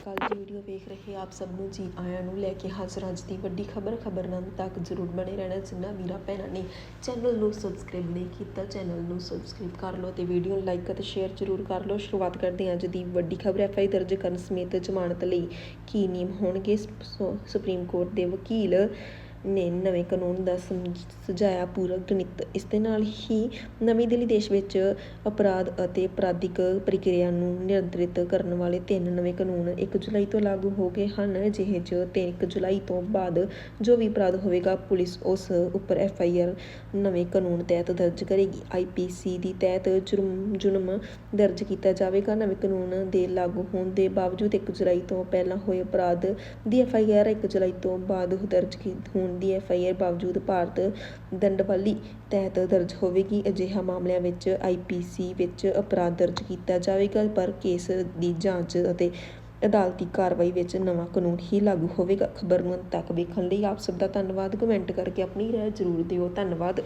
ਸ੍ਰੀ ਅਕਾਲ video ਵੇਖ ਰਹੇ ਆਪ ਸਭ ਨੂੰ ਜੀ ਆਇਆਂ ਨੂੰ ਲੈ ਕੇ ਹਾਜ਼ਰ ਅੱਜ ਦੀ ਵੱਡੀ ਖਬਰ ਖਬਰ ਤੱਕ ਜ਼ਰੂਰ ਬਣੇ ਰਹਿਣਾ ਜਿੰਨਾ ਵੀਰਾ ਭੈਣਾਂ ਨੇ। ਚੈਨਲ ਨੂੰ ਸਬਸਕ੍ਰਾਈਬ ਨਹੀਂ ਕੀਤਾ, ਚੈਨਲ ਨੂੰ ਸਬਸਕ੍ਰਾਈਬ ਕਰ ਲਓ ਤੇ ਵੀਡੀਓ ਨੂੰ ਲਾਈਕ ਅਤੇ ਸ਼ੇਅਰ ਜ਼ਰੂਰ ਕਰ ਲਓ। ਸ਼ੁਰੂਆਤ ਕਰਦੇ ਹਾਂ ਅੱਜ ਦੀ ਵੱਡੀ ਖਬਰ। ਐਫ ਆਈ ਦਰਜ ਕਰਨ ਸਮੇਤ ਜ਼ਮਾਨਤ ਲਈ ਕੀ ਨਿਯਮ ਹੋਣਗੇ? ਸੁਪਰੀਮ ਕੋਰਟ ਦੇ ਵਕੀਲ ਨੇ ਨਵੇਂ ਕਾਨੂੰਨ ਦਾ ਸਮ- ਸੁਝਾਇਆ ਪੂਰਾ ਗਣਿਤ। ਇਸ ਦੇ ਨਾਲ ਹੀ ਨਵੀਂ ਦਿੱਲੀ ਦੇਸ਼ ਵਿੱਚ ਅਪਰਾਧ ਅਤੇ ਅਪਰਾਧਿਕ ਪ੍ਰਕਿਰਿਆ ਨੂੰ ਨਿਯੰਤਰਿਤ ਕਰਨ ਵਾਲੇ ਤਿੰਨ ਨਵੇਂ ਕਾਨੂੰਨ 1 ਜੁਲਾਈ ਤੋਂ ਲਾਗੂ ਹੋ ਗਏ ਹਨ, ਜਿਹੇ 'ਚ ਤੇ 1 ਜੁਲਾਈ ਤੋਂ ਬਾਅਦ ਜੋ ਵੀ ਅਪਰਾਧ ਹੋਵੇਗਾ, ਪੁਲਿਸ ਉਸ ਉੱਪਰ ਐਫ ਆਈ ਆਰ ਨਵੇਂ ਕਾਨੂੰਨ ਤਹਿਤ ਦਰਜ ਕਰੇਗੀ। ਆਈ ਪੀ ਸੀ ਦੀ ਤਹਿਤ ਜੁਰਮ ਜੁਰਮ ਦਰਜ ਕੀਤਾ ਜਾਵੇਗਾ। ਨਵੇਂ ਕਾਨੂੰਨ ਦੇ ਲਾਗੂ ਹੋਣ ਦੇ ਬਾਵਜੂਦ 1 ਜੁਲਾਈ ਤੋਂ ਪਹਿਲਾਂ ਹੋਏ ਅਪਰਾਧ ਦੀ ਐਫ ਆਈ ਆਰ 1 ਜੁਲਾਈ ਤੋਂ ਬਾਅਦ ਦਰਜ ਕੀ- ਹੋਣ ਦੀ ਐਫ ਬਾਵਜੂਦ ਭਾਰਤ ਦੰਡਵਾਲੀ ਤਹਿਤ ਦਰਜ ਹੋਵੇਗੀ, ਅਜਿਹਾ ਮਾਮਲਿਆਂ ਵਿੱਚ ਆਈ ਪੀ ਸੀ ਵਿੱਚ ਅਪਰਾਧ ਦਰਜ ਕੀਤਾ ਜਾਵੇਗਾ, ਪਰ ਕੇਸ ਦੀ ਜਾਂਚ ਅਤੇ ਅਦਾਲਤੀ ਕਾਰਵਾਈ ਵਿੱਚ ਨਵਾਂ ਕਾਨੂੰਨ ਹੀ ਲਾਗੂ ਹੋਵੇਗਾ। ਖਬਰ ਨੂੰ ਅੰਤ ਤੱਕ ਵੇਖਣ ਲਈ ਆਪ ਸਭ ਦਾ ਧੰਨਵਾਦ। ਕਮੈਂਟ ਕਰਕੇ ਆਪਣੀ ਰਾਏ ਜ਼ਰੂਰ ਦਿਓ। ਧੰਨਵਾਦ।